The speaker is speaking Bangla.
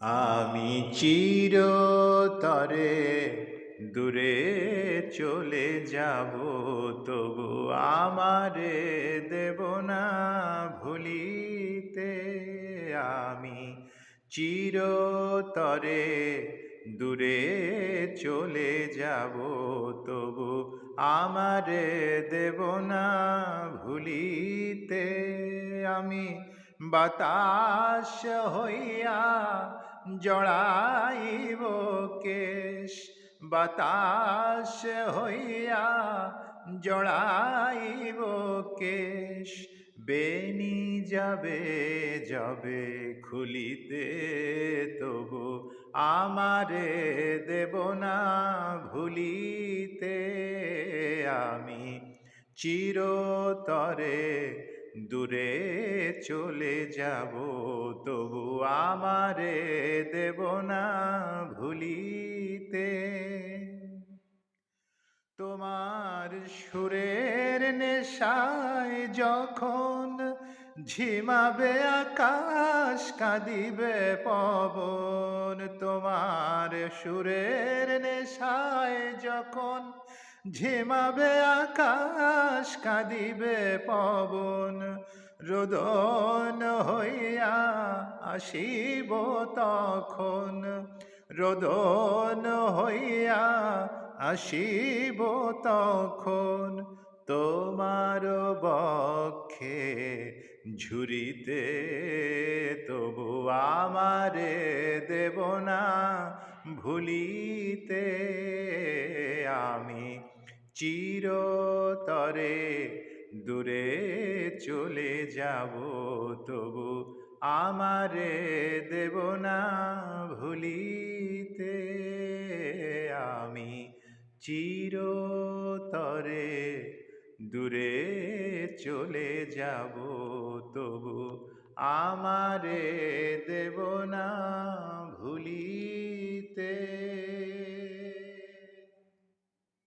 আমি চিরতরে দূরে চলে যাব, তবু আমারে দেব না ভুলিতে। আমি চিরতরে দূরে চলে যাব, তবু আমারে দেব না ভুলিতে। আমি বাতাস হইয়া জড়াইব কেশ। বাতাস হইয়া জড়াইব কেশ। বেনি যাবে যাবে খুলিতে তবু আমারে দেব না ভুলিতে। আমি চিরতরে দূরে চলে যাব, তবু আমারে দেব না ভুলিতে। তোমার সুরের নেশায় যখন ঝিমাবে আকাশ, কাঁদিবে পবন। তোমার সুরের নেশায় যখন ঝিমাবে আকাশ, কাঁদিবে পবন, রোদন হইয়া আসিব তখন। রোদন হইয়া আসিব তখন তোমার বক্ষে ঝুরিতে তবু আমারে দেব না ভুলিতে। আমি চিরতরে দূরে চলে যাব তবু আমারে দেব না ভুলিতে। আমি চিরতরে দূরে চলে যাব তবু আমারে দেব না ভুলি